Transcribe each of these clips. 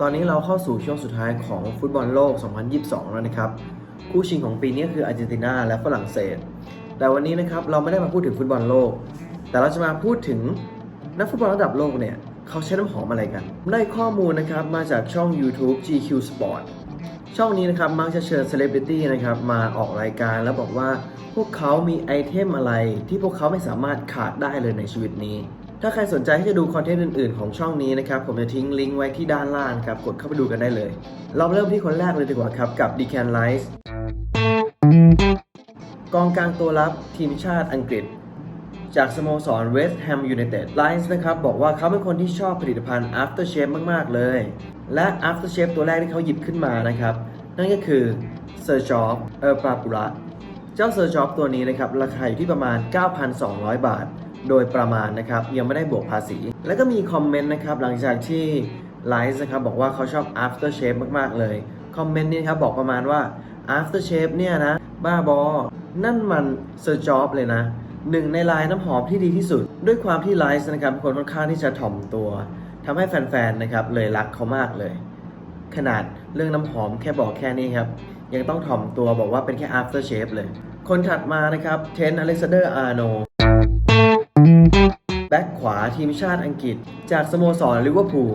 ตอนนี้เราเข้าสู่ช่วงสุดท้ายของฟุตบอลโลก 2022 แล้วนะครับ คู่ชิงของปีนี้คืออาร์เจนตินาและฝรั่งเศส แต่วันนี้นะครับเราไม่ได้มาพูดถึงฟุตบอลโลก แต่เราจะมาพูดถึงนักฟุตบอลระดับโลกเนี่ยเขาใช้น้ำหอมอะไรกัน ได้ข้อมูลนะครับมาจากช่อง YouTube GQ Sport ช่องนี้นะครับมักจะเชิญเซเลบริตี้นะครับมาออกรายการแล้วบอกว่าพวกเขามีไอเทมอะไรที่พวกเขาไม่สามารถขาดได้เลยในชีวิตนี้ ถ้าใครสนใจที่จะดูคอนเทนต์อื่นๆ ของช่องนี้นะครับ ผมจะทิ้งลิงก์ไว้ที่ด้านล่างครับ กดเข้าไปดูกันได้เลย เราเริ่มที่คนแรกเลยดีกว่าครับ กับ d e c a n Rice กองกลางตัวรับทีมชาติอังกฤษ จากสโมสร West Ham United Lines นะครับบอกว่าเขาเป็นคนที่ชอบผลิตภัณฑ์ Aftershave มาก ๆ เลย และ Aftershave ตัวแรกที่เขาหยิบขึ้นมานะครับ นั่นก็คือ Sir Job e r p a p u r a เจ้า Sir Job ตัวนี้นะครับ ราคาอยู่ที่ประมาณ 9,200 บาท โดยประมาณนะครับยังไม่ได้บวกภาษี แล้วก็มีคอมเมนต์นะครับหลังจากที่ Lines นะครับบอกว่าเขาชอบ Aftershave มาก ๆ เลย คอมเมนต์นี้ครับบอกประมาณว่า Aftershave เนี่ยนะ บ้าบอ นั่นมัน Sir Job เลยนะหนึ่งในลายน้ำหอมที่ดีที่สุด ด้วยความที่ไลซ์นะครับคนค่อนข้างที่จะถ่อมตัวทำให้แฟน ๆ นะครับเลยรักเขามากเลย ขนาดเรื่องน้ำหอมแค่บอกแค่นี้ครับ ยังต้องถ่อมตัวบอกว่าเป็นแค่ after shave เลย คนถัดมานะครับเทนอเล็กซานเดอร์อาร์โน บ็คขวาทีมชาติอังกฤษ จากสโมสรลิเวอร์พูล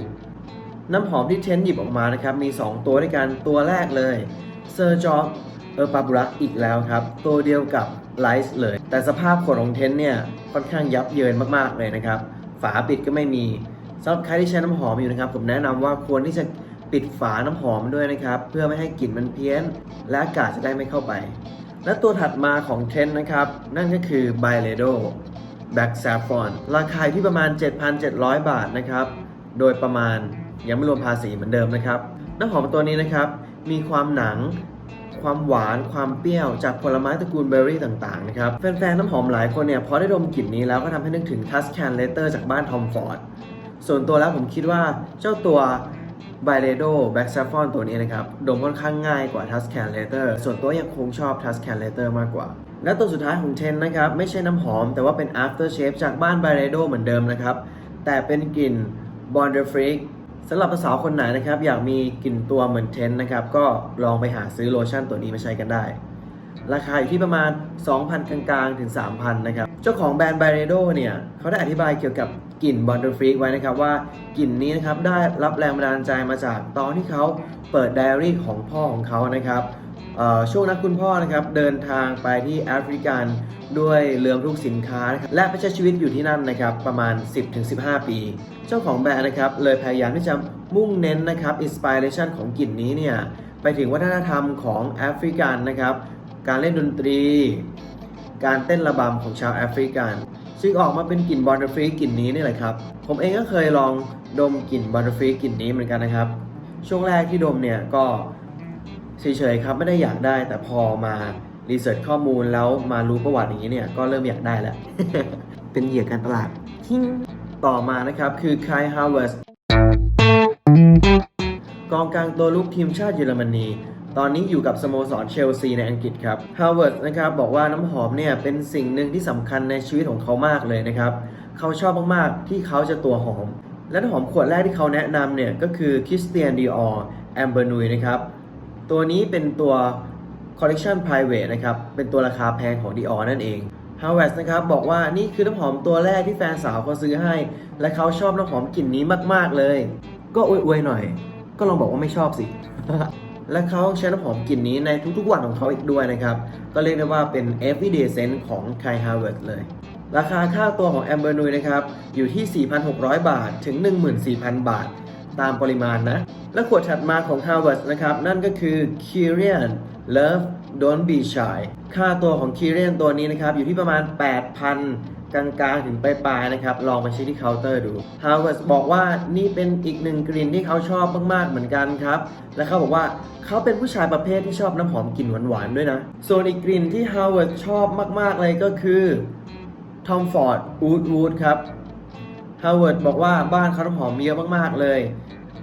น้ำหอมที่เทนหยิบออกมานะครับ มี 2 ตัวด้วยกันตัวแรกเลยเซอร์จอเออปาบุระอีกแล้วครับ ตัวเดียวกับไลซ์เลย แต่สภาพขวดของเทนเนี่ย ค่อนข้างยับเยินมากๆเลยนะครับ ฝาปิดก็ไม่มีสำหรับใครที่ใช้น้ำหอมอยู่นะครับ ผมแนะนำว่าควรที่จะปิดฝาน้ำหอมด้วยนะครับ เพื่อไม่ให้กลิ่นมันเพี้ยน และอากาศจะได้ไม่เข้าไป และตัวถัดมาของเทนนะครับ นั่นก็คือ b y l e d o Black Saffron ราคาอยู่ที่ประมาณ 7,700 บาทนะครับ โดยประมาณยังไม่รวมภาษีเหมือนเดิมนะครับน้ำหอมตัวนี้นะครับ มีความหนังความหวานความเปรี้ยวจากผลไม้ตระกูลเบอร์รี่ต่างๆนะครับแฟนๆน้ำหอมหลายคนเนี่ยพอได้ดมกลิ่นนี้แล้วก็ทำให้นึกถึง Tuscan Leather จากบ้านทอมฟอร์ดส่วนตัวแล้วผมคิดว่าเจ้าตัว b y l e d o Black Saffron ตัวนี้นะครับ ดมค่อนข้างง่ายกว่า Tuscan Leather ส่วนตัวยังคงชอบ Tuscan Leather มากกว่า และตัวสุดท้ายของเทนนะครับ ไม่ใช่น้ำหอม แต่ว่าเป็น After Shave จากบ้าน b y l e d o เหมือนเดิมนะครับ แต่เป็นกลิ่น Bonder Freak สำหรับสาวคนไหนนะครับ อยากมีกลิ่นตัวเหมือนเทนนะครับ ก็ลองไปหาซื้อโลชั่นตัวนี้มาใช้กันได้ ราคาอยู่ที่ประมาณ 2,000 กลางๆ ถึง 3,000 นะครับ เจ้าของแบรนด์ b y r e d o เนี่ยเขาได้อธิบายเกี่ยวกับกลิ่น b o n d e r Freak ไว้นะครับว่ากลิ่นนี้นะครับได้รับแรงบันดาลใจมาจากตอนที่เขาเปิดไดอารี่ของพ่อของเขานะครับ ช่วงนั้นคุณพ่อนะครับเดินทางไปที่แอฟริกันด้วยเรือทุกสินค้านะครับและไปใช้ชีวิตอยู่ที่นั่นนะครับประมาณ 10-15 ปี เจ้าของแบรนด์นะครับเลยพยายามที่จะมุ่งเน้นนะครับอินสปิเรชันของกลิ่นนี้เนี่ยไปถึงวัฒนธรรมของแอฟริกันนะครับการเล่นดนตรี การเต้นระบำของชาวแอฟริกันซึ่งออกมาเป็นกลิ่นบอนดร์ฟรีกลิ่นนี้นี่แหละครับ ผมเองก็เคยลองดมกลิ่นบอนดร์ฟรีกลิ่นนี้เหมือนกันนะครับ ช่วงแรกที่ดมเนี่ยก็ เฉยๆครับไม่ได้อยากได้แต่พอมารีเสิร์ชข้อมูลแล้วมารู้ประวัติอย่างนี้เนี่ยก็เริ่มอยากได้แล้ว เป็นเหยื่อการตลาดทิ้งต่อมานะครับคือคายฮาวเวิร์สกองกลางตัวลุกทีมชาติเยอรมนีตอนนี้อยู่กับสโมสรเชลซีในอังกฤษครับฮาวเวิร์ดนะครับบอกว่าน้ำหอมเนี่ยเป็นสิ่งหนึ่งที่สำคัญในชีวิตของเขามากเลยนะครับ เขาชอบมาก ๆ ที่เขาจะตัวหอม และน้ำหอมขวดแรกที่เขาแนะนำเนี่ยก็คือ Christian Dior Amber Nuit นะครับ ตัวนี้เป็นตัว Collection Private นะครับ เป็นตัวราคาแพงของ Dior นั่นเอง h a w e r d นะครับ บอกว่านี่คือน้ำหอมตัวแรกที่แฟนสาวเขาซื้อให้ และเขาชอบน้ำหอมกลิ่นนี้มาก ๆ เลย ก็อวยๆหน่อย ก็ลองบอกว่าไม่ชอบสิ และเขาใช้น้ำหอมกลิ่นนี้ในทุกๆวันของเขาอีกด้วยนะครับ ก็เรียกได้ว่าเป็น everyday scent ของ Kai Harvard เลย ราคาค่าตัวของ Amber Nui นะครับ อยู่ที่ 4,600 บาท ถึง 14,000 บาท ตามปริมาณนะ และขวดถัดมาของ Harvard นะครับ นั่นก็คือ Kyrian Love Don't Be Shy ค่าตัวของ Kyrian ตัวนี้นะครับ อยู่ที่ประมาณ 8,000กลางๆ ถึงปลายๆนะครับ ลองไปเช็คที่เคาน์เตอร์ดู Harvard บอกว่านี่เป็นอีกหนึ่งกลิ่นที่เขาชอบมากๆ เหมือนกันครับ และเขาบอกว่าเขาเป็นผู้ชายประเภทที่ชอบน้ำหอมกลิ่นหวานๆ ด้วยนะ ส่วนอีกกลิ่นที่ Harvard ชอบมากๆ เลยก็คือ Tom Ford Oud Wood ครับ ฮาวเวิร์ดบอกว่าบ้านเขาน้ำหอมมีเยอะมากๆ เลย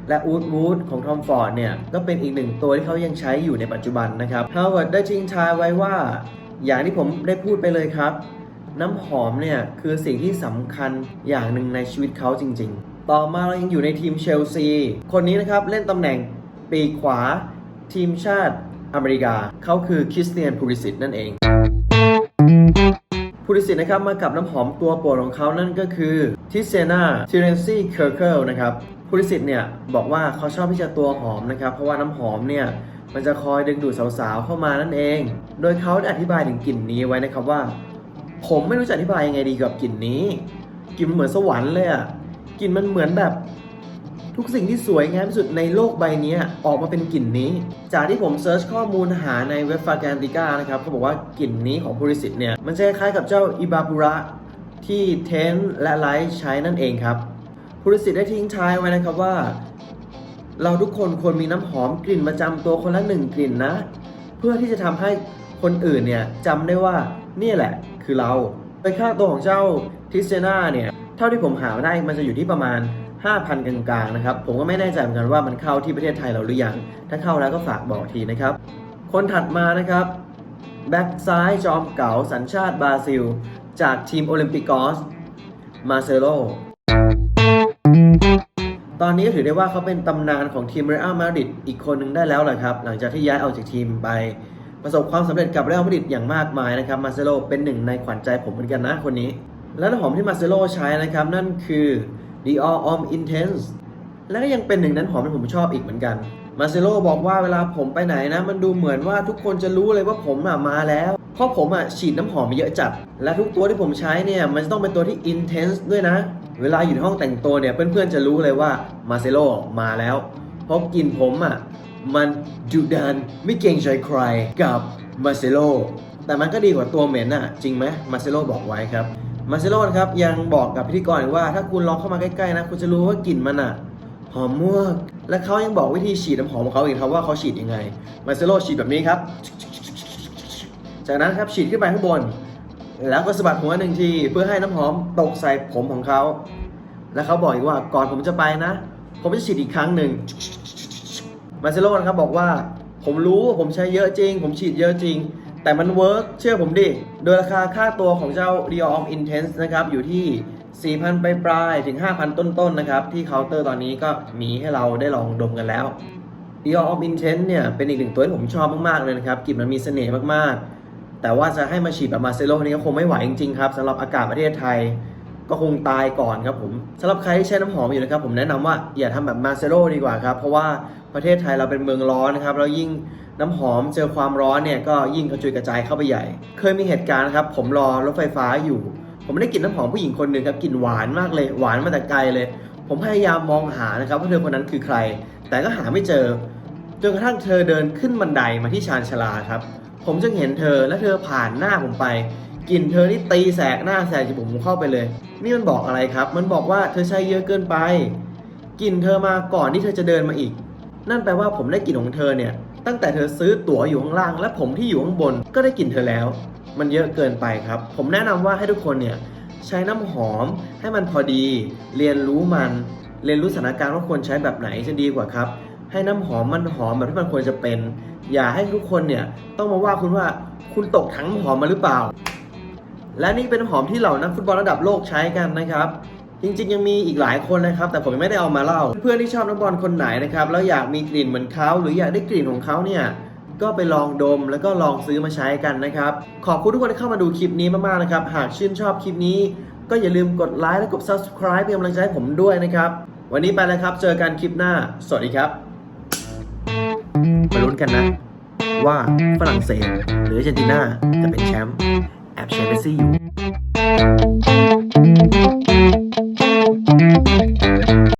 และอูดวูดของทอมฟอร์ดเนี่ย ก็เป็นอีกหนึ่งตัวที่เขายังใช้อยู่ในปัจจุบันนะครับฮาวเวิร์ดได้ทิ้งท้ายไว้ว่า อย่างที่ผมได้พูดไปเลยครับ น้ำหอมเนี่ยคือสิ่งที่สำคัญอย่างหนึ่งในชีวิตเขาจริง ๆ ต่อมาเรายังอยู่ในทีมเชลซี คนนี้นะครับเล่นตำแหน่งปีขวา ทีมชาติอเมริกา เขาคือคริสเตียนพูริสิตนั่นเองพูริสิตนะครับมากับน้ำหอมตัวโปรดของเขานั่นก็คือทิเซนาทิเรนซี่เคอร์เคิลนะครับ พูริสิตเนี่ยบอกว่าเขาชอบที่จะตัวหอมนะครับ เพราะว่าน้ำหอมเนี่ยมันจะคอยดึงดูดสาวๆเข้ามานั่นเอง โดยเขาได้อธิบายถึงกลิ่นนี้ไว้นะครับว่า ผมไม่รู้จะอธิบายยังไงดีกับกลิ่นนี้กลิ่นมันเหมือนสวรรค์เลยอะกลิ่นมันเหมือนแบบทุกสิ่งที่สวยงามที่สุดในโลกใบนี้ออกมาเป็นกลิ่นนี้ จากที่ผมเซิร์ชข้อมูลหาในเว็บฟาแกนติก้านะครับเขาบอกว่ากลิ่นนี้ของ p ูริสิตเนี่ยมันจะคล้ายกับเจ้าอิบาบุระที่เทนและไลท์ใช้นั่นเองครับ p ูริสิตได้ทิ้งท้ายไว้นะครับว่า เราทุกคนควรมีน้ำหอมกลิ่นประจำตัวคนละหนึ่งกลิ่นนะ เพื่อที่จะทำให้คนอื่นเนี่ยจำได้ว่านี่แหละ คือเราโดยค่าตัวของเจ้าทิเซนาเนี่ยเท่าที่ผมหามาได้มันจะอยู่ที่ประมาณ 5,000 กลางๆนะครับผมก็ไม่แน่ใจเหมือนกันว่ามันเข้าที่ประเทศไทยเราหรือยัง ถ้าเข้าแล้วก็ฝากบอกทีนะครับ คนถัดมานะครับแบ็กซ้ายจอมเก๋าสัญชาติบราซิล จากทีมโอลิมปิกอสมาเซโล ตอนนี้ก็ถือได้ว่าเขาเป็นตำนานของทีมเรอัลมาดริดอีกคนหนึ่งได้แล้วแหละครับ หลังจากที่ย้ายออกจากทีมไป ประสบความสำเร็จกับเรอัลมาดริดอย่างมากมายนะครับมาเซโลเป็นหนึ่งในขวัญใจผมเหมือนกันนะคนนี้ และน้ำหอมที่มาเซโลใช้นะครับ นั่นคือ Dior Homme Intense และก็ยังเป็นหนึ่งนั้นหอมที่ผมชอบอีกเหมือนกัน มาเซโลบอกว่าเวลาผมไปไหนนะ มันดูเหมือนว่าทุกคนจะรู้เลยว่าผมอะมาแล้ว เพราะผมอะฉีดน้ำหอมมาเยอะจัด และทุกตัวที่ผมใช้เนี่ย มันจะต้องเป็นตัวที่ intense ด้วยนะ เวลาอยู่ในห้องแต่งตัวเนี่ย เพื่อนๆจะรู้เลยว่ามาเซโลมาแล้ว เพราะกลิ่นผมอะมันดุดันไม่เกรงใจใครกับมาเซโลแต่มันก็ดีกว่าตัวเหม็นอะจริงไหมมาเซโลบอกไว้ครับมาเซโลครับยังบอกกับพิธีกรว่าถ้าคุณลองเข้ามาใกล้ๆนะคุณจะรู้ว่ากลิ่นมันอะ หอมมากและเขายังบอกวิธีฉีดน้ำหอมของเขาอีกครับว่าเขาฉีดยังไงมาเซโลฉีดแบบนี้ครับ จากนั้นครับฉีดขึ้นไปข้างบน แล้วก็สะบัดหัวหนึ่งทีเพื่อให้น้ำหอมตกใส่ผมของเขา แล้วเขาบอกอีกว่าก่อนผมจะไปนะ ผมจะฉีดอีกครั้งหนึ่งมาเซโลนะครับบอกว่าผมรู้ว่าผมใช้เยอะจริง ผมฉีดเยอะจริง แต่มันเวิร์กเชื่อผมดิ โดยราคาค่าตัวของเจ้า Dior Homme Intense นะครับอยู่ที่ 4,000 ไปปลายถึง 5,000 ต้นๆนะครับ ที่เคาน์เตอร์ตอนนี้ก็มีให้เราได้ลองดมกันแล้ว Dior Homme Intense เนี่ย เป็นอีกหนึ่งตัวที่ผมชอบมาก ๆ เลยนะครับกลิ่นมันมีเสน่ห์มากๆ แต่ว่าจะให้มาฉีดแบบมาเซโลนี่ก็คงไม่ไหวจริง ๆ ครับสำหรับอากาศประเทศไทยก็คงตายก่อนครับผมสำหรับใครที่ใช้น้ำหอมอยู่นะครับ ผมแนะนำว่าอย่าทำแบบมาเซโ o ดีกว่าครับ เพราะว่าประเทศไทยเราเป็นเมืองร้อนนะครับแล้วยิ่งน้ำหอมเจอความร้อนเนี่ยก็ยิ่งกระจุยกระจายเข้าไปใหญ่ เคยมีเหตุการณ์นะครับผมรอรถไฟฟ้าอยู่ ผมได้กลิ่นน้ำหอมผู้หญิงคนหนึ่งครับกลิ่นหวานมากเลยหวานมาแต่ไกลเลย ผมพยายามมองหานะครับว่าเธอคนนั้นคือใคร แต่ก็หาไม่เจอจนกระทั่งเธอเดินขึ้นบันไดมาที่ชานชาลาครับ ผมจึงเห็นเธอและเธอผ่านหน้าผมไปกลิ่นเธอนี่ตีแสกหน้าแสกจมูกผมเข้าไปเลย นี่มันบอกอะไรครับ มันบอกว่าเธอใช้เยอะเกินไปกลิ่นเธอมาก่อนที่เธอจะเดินมาอีก นั่นแปลว่าผมได้กลิ่นของเธอเนี่ยตั้งแต่เธอซื้อตั๋วอยู่ข้างล่าง และผมที่อยู่ข้างบนก็ได้กลิ่นเธอแล้ว มันเยอะเกินไปครับ ผมแนะนำว่าให้ทุกคนเนี่ยใช้น้ำหอมให้มันพอดี เรียนรู้มัน เรียนรู้สถานการณ์ว่าควรใช้แบบไหนจะดีกว่าครับให้น้ำหอมมันหอมแบบที่มันควรจะเป็น อย่าให้ทุกคนเนี่ยต้องมาว่าคุณว่าคุณตกถังน้ำหอมมาหรือเปล่า และนี่เป็นน้ำหอมที่เหล่านักฟุตบอลระดับโลกใช้กันนะครับจริงๆ ยังมีอีกหลายคนนะครับ แต่ผมยังไม่ได้เอามาเล่า เพื่อนที่ชอบนักบอลคนไหนนะครับแล้วอยากมีกลิ่นเหมือนเขาหรืออยากได้กลิ่นของเขาเนี่ย ก็ไปลองดมแล้วก็ลองซื้อมาใช้กันนะครับ ขอบคุณทุกคนที่เข้ามาดูคลิปนี้มากๆนะครับ หากชื่นชอบคลิปนี้ ก็อย่าลืมกดไลค์และกด subscribe เป็นกำลังใจให้ผมด้วยนะครับ วันนี้ไปแล้วครับ เจอกันคลิปหน้า สวัสดีครับ มาลุ้นกันนะ ว่าฝรั่งเศสหรืออาร์เจนตินาจะเป็นแชมป์แอบเชียร์เมสซี่อยู่